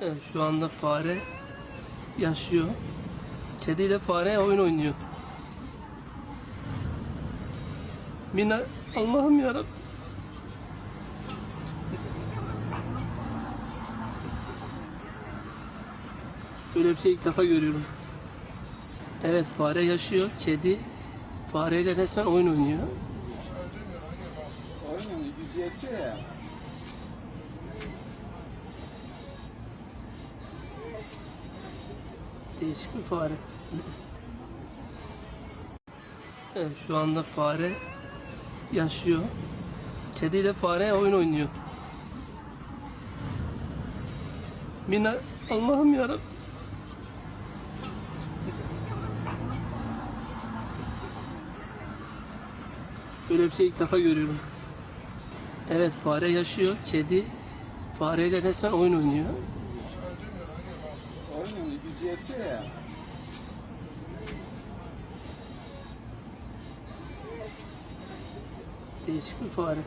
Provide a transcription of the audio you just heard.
Evet, şu anda fare yaşıyor. Kediyle fare oyun oynuyor. Mina Allah'ım yarabbim. Böyle bir şey ilk defa görüyorum. Evet fare yaşıyor. Kedi fareyle resmen oyun oynuyor. Oyunun gücü yetiyor ya. Değişik bir fare. Evet şu anda fare yaşıyor. Kediyle fare oyun oynuyor. Mina Allah'ım yarabbim. Böyle bir şey ilk defa görüyorum. Evet fare yaşıyor. Kedi fareyle resmen oyun oynuyor. Yetiyor ya. Değişik bir fare.